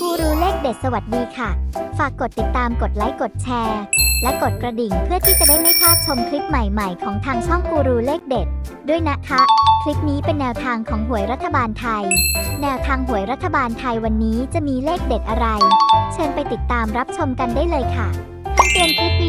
กูรูเลขเด็ดสวัสดีค่ะ ฝากกดติดตามกดไลค์กดแชร์ และกดกระดิ่งเพื่อที่จะได้ไม่พลาดชมคลิปใหม่ๆ ของทางช่องกูรูเลขเด็ด ด้วยนะคะ คลิปนี้เป็นแนวทางของหวยรัฐบาลไทย แนวทางหวยรัฐบาลไทยวันนี้จะมีเลขเด็ดอะไร เชิญไปติดตามรับชมกันได้เลยค่ะ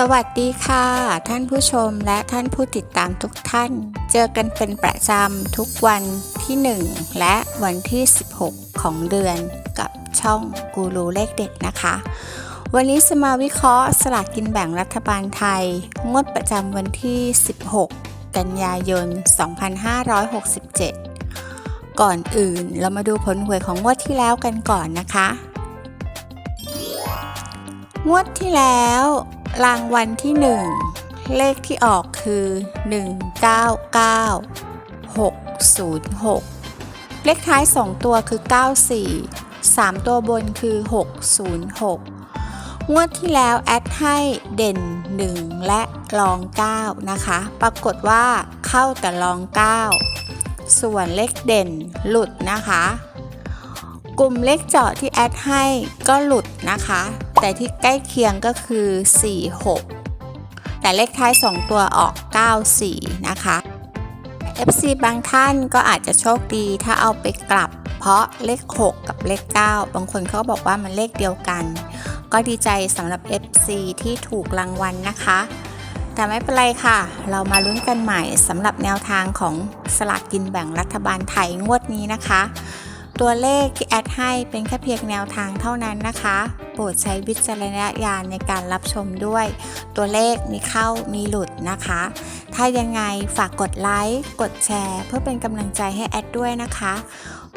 สวัสดีค่ะ ท่านผู้ชมและท่านผู้ติดตามทุกท่าน เจอกันเป็นประจำทุกวันที่ 1 และวันที่ 16 ของเดือนกับช่องกูรูเลขเด็ดนะคะ วันนี้จะมาวิเคราะห์สลากกินแบ่งรัฐบาลไทย งวดประจำวันที่ 16 กันยายน 2567 ก่อนอื่นเรามาดูผลหวยของงวดที่แล้วกันก่อนนะคะ งวดที่แล้ว รางวัลที่ 1 เลขที่ออกคือ 199 606 เลขท้าย 2 ตัวคือ 94 3 ตัวบนคือ 606 งวดที่แล้ว แอดให้เด่น 1 และรอง 9 นะคะ ปรากฏว่าเข้าแต่รอง 9 ส่วนเลขเด่นหลุดนะคะ กลุ่มเลขเจาะที่แอดให้ก็หลุดนะคะ แต่ที่ใกล้เคียงก็คือ 46 แต่เลขท้าย 2 ตัวออก 94 นะคะ FC บางท่านก็อาจจะโชคดีถ้าเอาไปกลับ เพราะเลข 6 กับเลข 9 บางคนเขาบอกว่ามันเลขเดียวกัน ก็ดีใจสำหรับ FC ที่ถูกรางวัลนะคะ แต่ไม่เป็นไรค่ะ เรามาลุ้นกันใหม่สำหรับแนวทางของสลากกินแบ่งรัฐบาลไทยงวดนี้นะคะ ตัวเลขที่แอดให้เป็นแค่เพียงแนวทางเท่านั้นนะคะ โปรดใช้วิจารณญาณในการรับชมด้วย ตัวเลขมีเข้ามีหลุดนะคะ ถ้ายังไงฝากกดไลค์ กดแชร์ เพื่อเป็นกำลังใจให้แอดด้วยนะคะ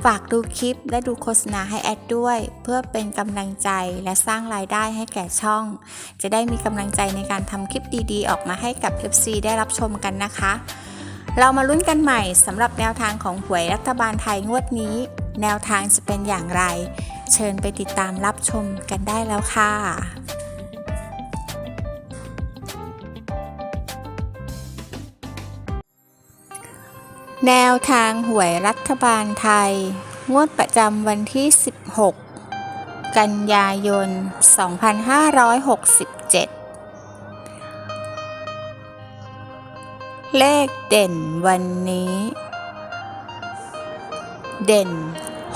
ฝากดูคลิปและดูโฆษณาให้แอดด้วย เพื่อเป็นกำลังใจและสร้างรายได้ให้แก่ช่อง จะได้มีกำลังใจในการทำคลิปดีๆ ออกมาให้กับ FC ได้รับชมกันนะคะ เรามาลุ้นกันใหม่สำหรับแนวทางของหวยรัฐบาลไทยงวดนี้ แนวทางจะเป็นอย่างไร เชิญไปติดตามรับชมกันได้แล้วค่ะแนวทางหวยรัฐบาลไทย งวดประจำวันที่ 16 กันยายน 2567 เลขเด่นวันนี้ เด่น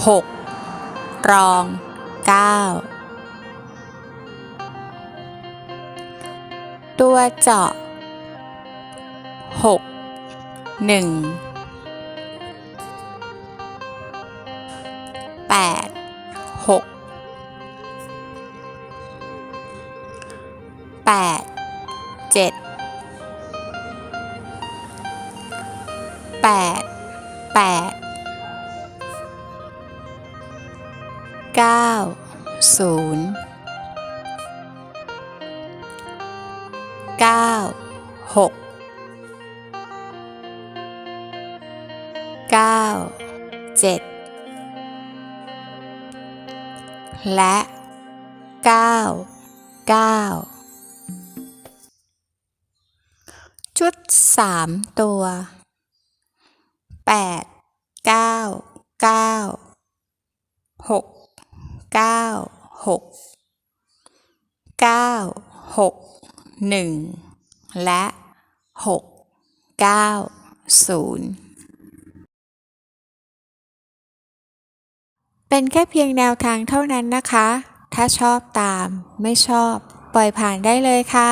6 รอง 9 ตัวเจาะ 6 1 8 6 8 7 8 8 9 0 9 6 9 7 และ 9 9 ชุด 3 ตัว 8 9 9 6 9 6 9 6 1และ6 9 0เป็นแค่เพียงแนวทางเท่านั้นนะคะ ถ้าชอบตามไม่ชอบ ปล่อยผ่านได้เลยค่ะ